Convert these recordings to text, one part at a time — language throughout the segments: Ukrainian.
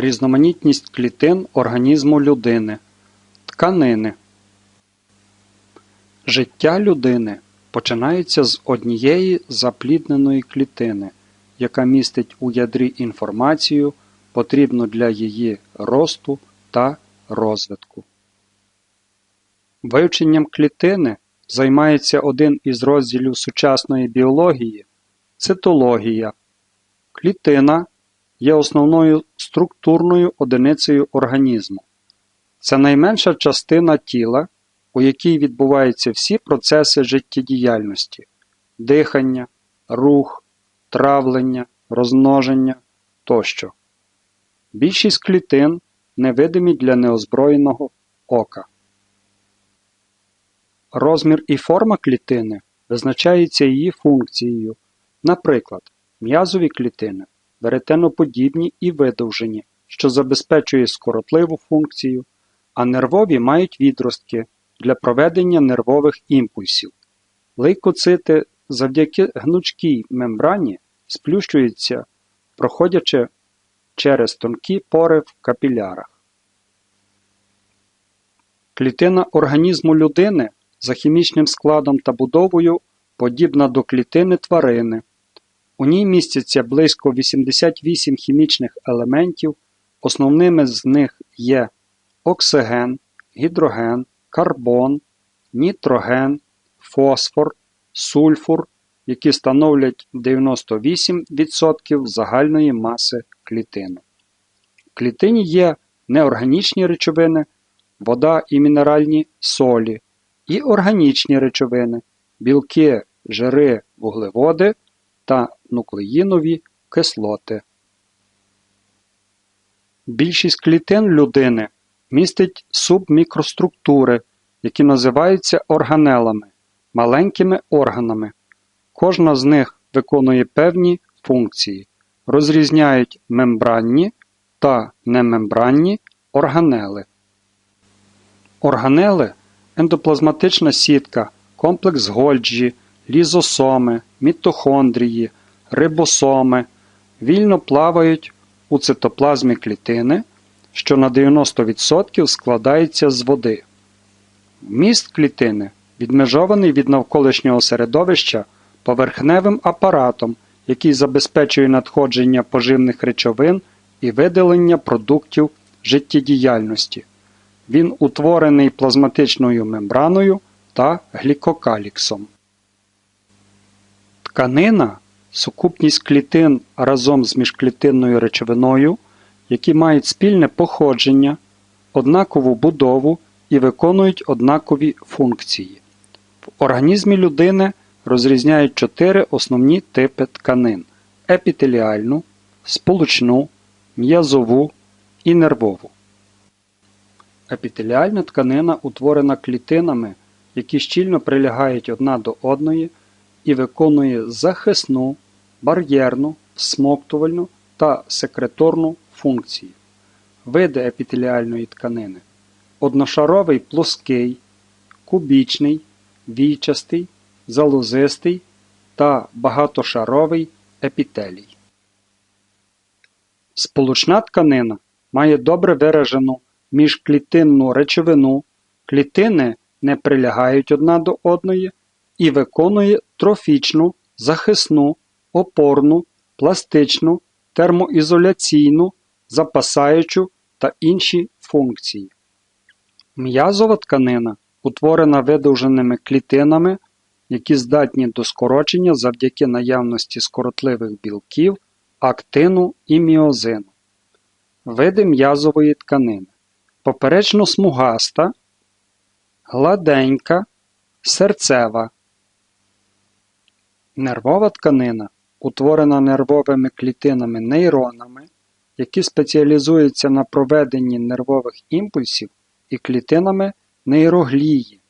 Різноманітність клітин організму людини. Тканини. Життя людини починається з однієї заплідненої клітини, яка містить у ядрі інформацію, потрібну для її росту та розвитку. Вивченням клітини займається один із розділів сучасної біології цитологія. Клітина є основною структурною одиницею організму. Це найменша частина тіла, у якій відбуваються всі процеси життєдіяльності дихання, рух, травлення, розмноження тощо. Більшість клітин невидимі для неозброєного ока. Розмір і форма клітини визначається її функцією. Наприклад, м'язові клітини веретеноподібні і видовжені, що забезпечує скоротливу функцію, а нервові мають відростки для проведення нервових імпульсів. Лейкоцити завдяки гнучкій мембрані сплющуються, проходячи через тонкі пори в капілярах. Клітина організму людини за хімічним складом та будовою подібна до клітини тварини. У ній містяться близько 88 хімічних елементів, основними з них є оксиген, гідроген, карбон, нітроген, фосфор, сульфур, які становлять 98% загальної маси клітини. В клітині є неорганічні речовини, вода і мінеральні солі, і органічні речовини, білки, жири, вуглеводи та нуклеїнові кислоти. Більшість клітин людини містить субмікроструктури, які називаються органелами, маленькими органами. Кожна з них виконує певні функції, розрізняють мембранні та немембранні органели. Органели ендоплазматична сітка, комплекс Гольджі, лізосоми, мітохондрії, рибосоми вільно плавають у цитоплазмі клітини, що на 90% складається з води. Вміст клітини відмежований від навколишнього середовища поверхневим апаратом, який забезпечує надходження поживних речовин і видалення продуктів життєдіяльності. Він утворений плазматичною мембраною та глікокаліксом. Тканина сукупність клітин разом з міжклітинною речовиною, які мають спільне походження, однакову будову і виконують однакові функції. В організмі людини розрізняють чотири основні типи тканин епітеліальну, сполучну, м'язову і нервову. Епітеліальна тканина утворена клітинами, які щільно прилягають одна до одної і виконує захисну, бар'єрну, всмоктувальну та секреторну функції. Види епітеліальної тканини одношаровий плоский, кубічний, війчастий, залозистий та багатошаровий епітелій. Сполучна тканина має добре виражену міжклітинну речовину, клітини не прилягають одна до одної і виконує трофічну, захисну, опорну, пластичну, термоізоляційну, запасаючу та інші функції. М'язова тканина утворена видовженими клітинами, які здатні до скорочення завдяки наявності скоротливих білків, актину і міозину. Види м'язової тканини поперечно смугаста, гладенька, серцева. Нервова тканина утворена нервовими клітинами нейронами, які спеціалізуються на проведенні нервових імпульсів і клітинами нейроглії,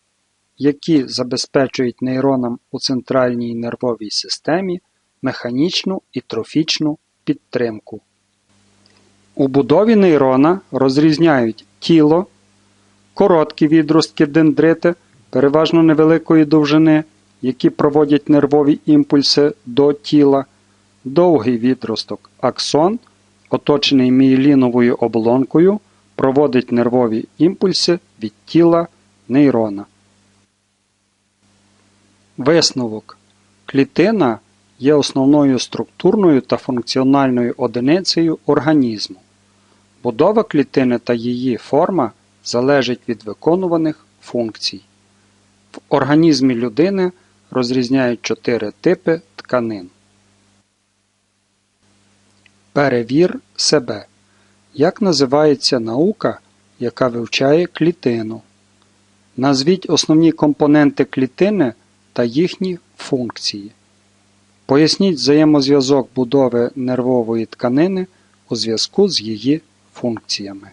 які забезпечують нейронам у центральній нервовій системі механічну і трофічну підтримку. У будові нейрона розрізняють тіло, короткі відростки дендрити, переважно невеликої довжини, які проводять нервові імпульси до тіла, довгий відросток аксон, оточений мієліновою оболонкою, проводить нервові імпульси від тіла нейрона. Висновок. Клітина є основною структурною та функціональною одиницею організму. Будова клітини та її форма залежить від виконуваних функцій. В організмі людини розрізняють чотири типи тканин. Перевір себе. Як називається наука, яка вивчає клітину? Назвіть основні компоненти клітини та їхні функції. Поясніть взаємозв'язок будови нервової тканини у зв'язку з її функціями.